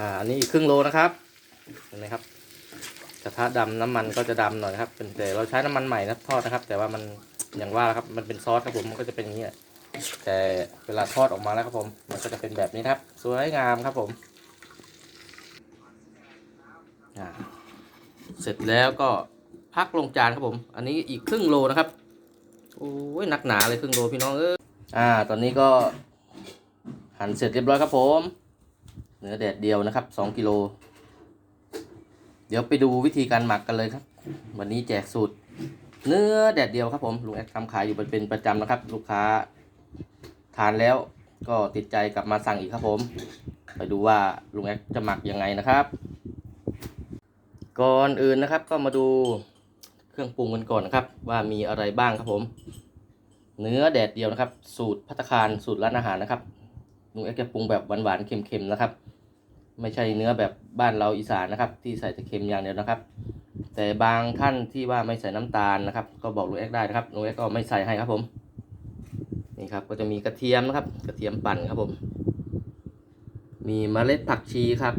อ่าอันนี้อีกครึ่งโลนะครับเห็นไหมครับกระทะดำน้ำมันก็จะดำหน่อยครับเป็นแต่เราใช้น้ำมันใหม่นะทอดนะครับ แต่ว่ามันอย่างว่าครับมันเป็นซอสครับผมมันก็จะเป็นอย่างนี้แต่เวลาทอดออกมาแล้วครับผม มันก็จะเป็นแบบนี้ครับ สวยงามครับผมอ่าเสร็จแล้วก็พักลงจานครับผม อันนี้อีกครึ่งโลนะครับโอ้ยหนักหนาเลยครึ่งโลพี่น้องเอ้ยอ่า ตอนนี้ก็หั่นเสร็จเรียบร้อยครับผม เนื้อแดดเดียวนะครับสองกิโล เดี๋ยวไปดูวิธีการหมักกันเลยครับ วันนี้แจกสูตร เนื้อแดดเดียวครับผม ลุงแอดทำขายอยู่เป็นประจำนะครับ ลูกค้าทานแล้วก็ติดใจกลับมาสั่งอีกครับผม ไปดูว่าลุงแอดจะหมักยังไงนะครับ ก่อนอื่นนะครับก็มาดูเครื่องปรุงกันก่อนนะครับ ว่ามีอะไรบ้างครับผม เนื้อแดดเดียวนะครับ สูตรพัตคารสูตรร้านอาหารนะครับ ลุงเอ็กจะปรุงแบบหวานๆเค็มๆนะครับ ไม่ใช่เนื้อแบบบ้านเราอีสานนะครับ ที่ใส่แต่เค็มอย่างเดียวนะครับ แต่บางท่านที่ว่าไม่ใส่น้ำตาลนะครับ ก็บอกลุงเอ็กได้นะครับลุงเอ็กก็ไม่ใส่ให้ครับผมนี่ครับก็จะมีกระเทียมนะครับ กระเทียมปั่นครับผม มีเมล็ดผักชีครับ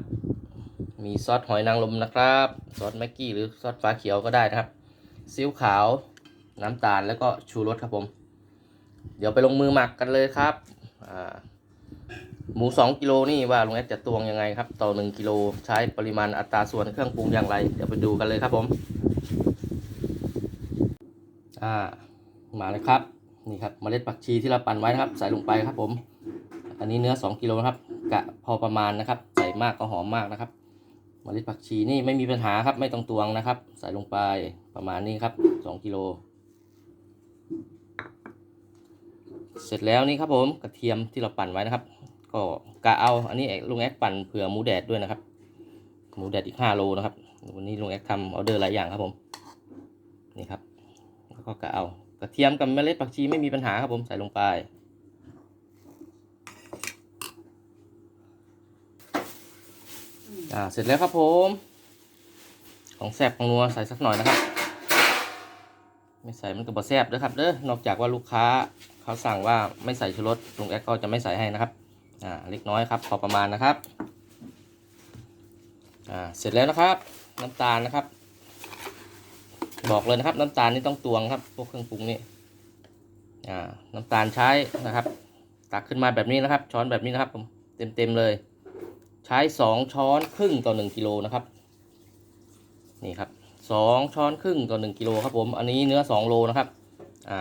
มีซอสหอยนางรมนะครับซอสแม็กกี้หรือซอสฟ้าเขียวก็ได้นะครับซีอิ๊วขาวน้ำตาลแล้วก็ชูรสครับผม เดี๋ยวไปลงมือหมักกันเลยครับอ่า หมูสองกิโลนี่ว่าลุงแอดจะตวงยังไงครับ ต่อหนึ่งกิโลใช้ปริมาณอัตราส่วนเครื่องปรุงอย่างไร เดี๋ยวไปดูกันเลยครับผม อ่า มาเลยครับ นี่ครับเมล็ดผักชีที่เราปั่นไว้นะครับ ใส่ลงไปครับผม อันนี้เนื้อ 2 กิโลนะครับ กะพอประมาณนะครับ ใส่มากก็หอมมากนะครับเมล็ดผักชีนี่ไม่มีปัญหาครับ ไม่ต้องตวงนะครับ ใส่ลงไปประมาณนี้ครับ 2 กิโล เสร็จแล้วนี่ครับผมกระเทียมที่เราปั่นไว้นะครับ ก็กะเอาอันนี้ลุงแอคปั่นเผื่อหมูแดดด้วยนะครับ หมูแดดอีกห้าโลนะครับ วันนี้ลุงแอคทำออเดอร์หลายอย่างครับผมนี่ครับแล้วก็กะเอากระเทียมกับเมล็ดผักชีไม่มีปัญหาครับผมใส่ลงไปอ่าเสร็จแล้วครับผม ของแซบของนัวใส่สักหน่อยนะครับไม่ใส่มันก็บ่แซบเด้อครับเด้อนอกจากว่าลูกค้าเขาสั่งว่าไม่ใส่ชูรสลุงแอคก็จะไม่ใส่ให้นะครับ อ่าเล็กน้อยครับพอประมาณนะครับอ่าเสร็จแล้วนะครับ น้ำตาลนะครับ บอกเลยนะครับ น้ำตาลนี่ต้องตวงครับ พวกเครื่องปรุงนี่อ่าน้ำตาลใช้นะครับ ตักขึ้นมาแบบนี้นะครับ ช้อนแบบนี้นะครับผมเต็มเต็มๆเลย ใช้สองช้อนครึ่งต่อหนึ่งกิโลนะครับนี่ครับสองช้อนครึ่งต่อหนึ่งกิโลครับผมอันนี้เนื้อสองโลนะครับอ่า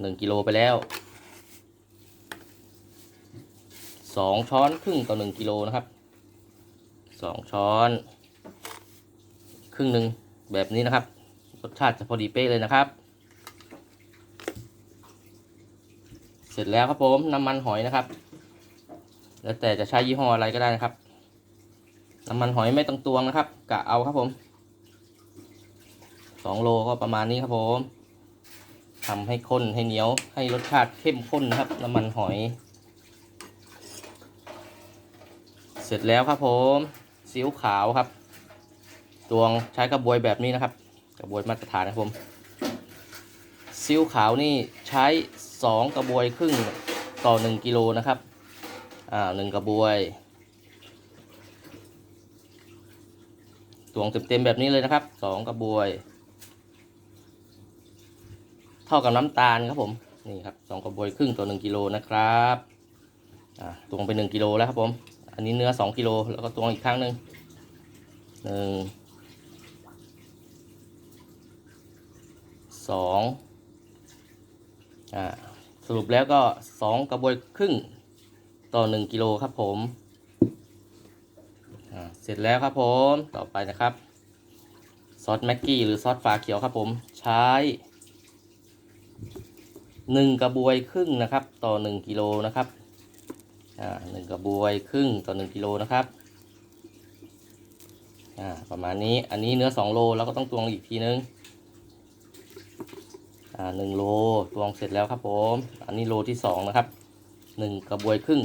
หนึ่งกิโลไปแล้ว สองช้อนครึ่งต่อหนึ่งกิโลนะครับสองช้อน ครึ่งหนึ่งแบบนี้นะครับ รสชาติจะพอดีเป๊ะเลยนะครับ เสร็จแล้วครับผมน้ำมันหอยนะครับ แล้วแต่จะใช้ยี่ห้ออะไรก็ได้นะครับ น้ำมันหอยไม่ต้องตวงนะครับกะเอาครับผมสองโลก็ประมาณนี้ครับผมทำให้ข้นให้เหนียวให้รสชาติเข้มข้นนะครับ น้ำมันหอย เสร็จแล้วครับผมซีอิ๊วขาวครับตวงใช้กระบวยแบบนี้นะครับ กระบวยมาตรฐานนะครับผมซีอิ๊วขาวนี่ใช้สองกระบวยครึ่งต่อหนึ่งกิโลนะครับอ่าหนึ่งกระบวยตวงเต็มๆแบบนี้เลยนะครับสองกระบวย เท่ากับน้ำตาลครับผมนี่ครับสองกระบวยครึ่งต่อหนึ่งกิโลนะครับอ่าตวงไปหนึ่งกิโลแล้วครับผม อันนี้เนื้อสองกิโลแล้วก็ตวงอีกครั้งหนึ่งหนึ่งสองอ่าสรุปแล้วก็สองกระบวยครึ่งต่อหนึ่งกิโลครับผมอ่าเสร็จแล้วครับผมต่อไปนะครับซอสแม็กกี้หรือซอสฝาเขียวครับผมใช้หนึ่งกระบวยครึ่งนะครับ ต่อหนึ่งกิโลนะครับ อ่าหนึ่งกระบวยครึ่งต่อหนึ่งกิโลนะครับอ่าประมาณนี้อันนี้เนื้อสองโลเราก็ต้องตวงอีกทีนึงอ่าหนึ่งโลตวงเสร็จแล้วครับผม อันนี้โลที่สองนะครับหนึ่งกระบวยครึ่ง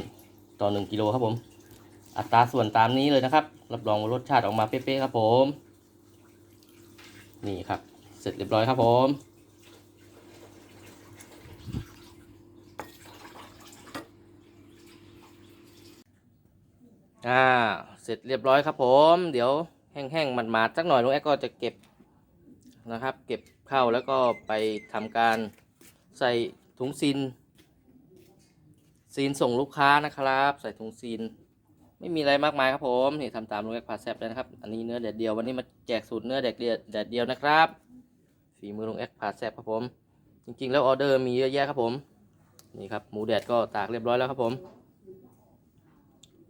ต่อหนึ่งกิโลครับผม อัตราส่วนตามนี้เลยนะครับ รับรองว่ารสชาติออกมาเป๊ะๆครับผม นี่ครับ เสร็จเรียบร้อยครับผม อ่า เสร็จเรียบร้อยครับผม เดี๋ยวแห้งๆมันมาดๆสักหน่อยลุงแอ๊กก็จะเก็บนะครับ เก็บเข้าแล้วก็ไปทำการใส่ถุงซีนซีนส่งลูกค้านะครับ ใส่ถุงซีน ไม่มีอะไรมากมายครับผมนี่ทำตามลุงแอ๊กพาแซบเลยนะครับ อันนี้เนื้อแดดเดียววันนี้มาแจกสูตรเนื้อแดดเดียวแดดเดียวนะครับฝีมือลุงแอ๊กพาแซบครับผม จริงๆ แล้วออเดอร์มีเยอะแยะครับผมนี่ครับหมูแดดก็ตากเรียบร้อยแล้วครับผม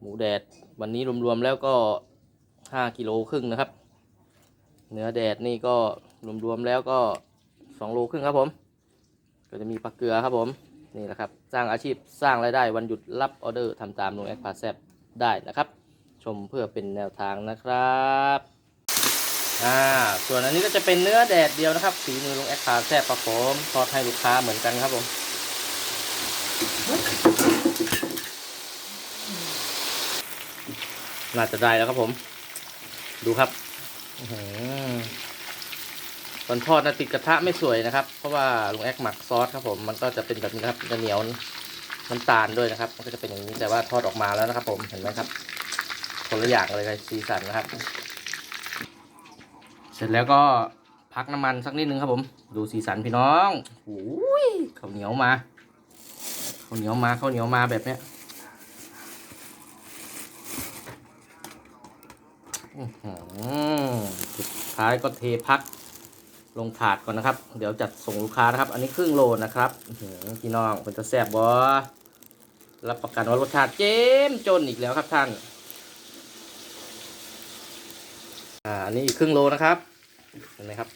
หมูแดดวันนี้รวมๆแล้วก็ห้ากิโลครึ่งนะครับ เนื้อแดดนี่ก็รวมๆแล้วก็สองโลครึ่งครับผม ก็จะมีปลาเกลือครับผมนี่แหละครับ สร้างอาชีพสร้างรายได้วันหยุดรับออเดอร์ทำตามลุงแอคพาแซบได้นะครับ ชมเพื่อเป็นแนวทางนะครับอ่าส่วนอันนี้ก็จะเป็นเนื้อแดดเดียวนะครับฝีมือลุงแอคพาแซบครับผมทอดให้ลูกค้าเหมือนกันครับผม น่าจะได้แล้วครับผม ดูครับตอนทอดนะติดกระทะไม่สวยนะครับ เพราะว่าลุงแอกหมักซอสครับผมมันก็จะเป็นแบบนี้ครับจะเหนียวน้ำตาลด้วยนะครับ มันก็จะเป็นอย่างนี้แต่ว่าทอดออกมาแล้วนะครับ ผมเห็นไหมครับคนละอย่างเลยครับสีสันนะครับ เสร็จแล้วก็พักน้ำมันสักนิดนึงครับผม ดูสีสันพี่น้องโอ้ยข้าวเหนียวมาข้าวเหนียวมาข้าวเหนียวมาแบบเนี้ย อื้อหือ สุดท้ายก็เทพัก ลงถาดก่อนนะครับ เดี๋ยวจัดส่งลูกค้านะครับ อันนี้ครึ่งโลนะครับพี่น้องเป็นจะแซ่บบอรับประกันว่ารสชาติเจ้มจนอีกแล้วครับท่าน อ่าอันนี้อีกครึ่งโลนะครับ เห็นไหมครับ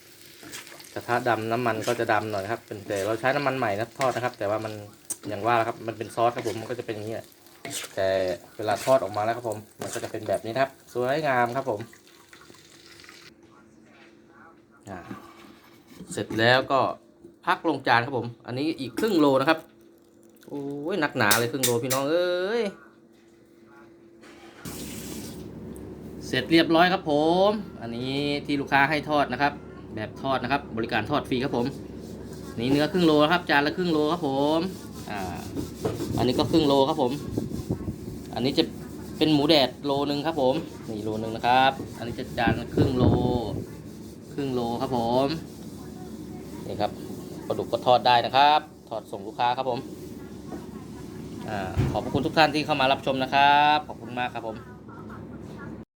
กระทะดำน้ำมันก็จะดำหน่อยครับ เป็นแต่เราใช้น้ำมันใหม่นะทอดนะครับ แต่ว่ามันอย่างว่าล้วครับ มันเป็นซอสครับผม มันก็จะเป็นอย่างนี้แหละ แต่เวลาทอดออกมาแล้วครับผม มันก็จะเป็นแบบนี้ครับ สวยงามครับผมเสร็จแล้วก็พักลงจานครับผม อันนี้อีกครึ่งโลนะครับ โอ้ยหนักหนาเลยครึ่งโลพี่น้องเอ้ย เสร็จเรียบร้อยครับผม อันนี้ที่ลูกค้าให้ทอดนะครับ แบบทอดนะครับ บริการทอดฟรีครับผม นี่เนื้อครึ่งโลครับ จานละครึ่งโลครับผม อ่า อันนี้ก็ครึ่งโลครับผม อันนี้จะเป็นหมูแดดโลนึงครับผมนี่โลนึงนะครับ อันนี้จะจานครึ่งโล ครึ่งโลครับผมนี่ครับปลาดุกก็ทอดได้นะครับ ทอดส่งลูกค้าครับผมอขอบพระคุณทุกท่านที่เข้ามารับชมนะครับ ขอบคุณมากครับผม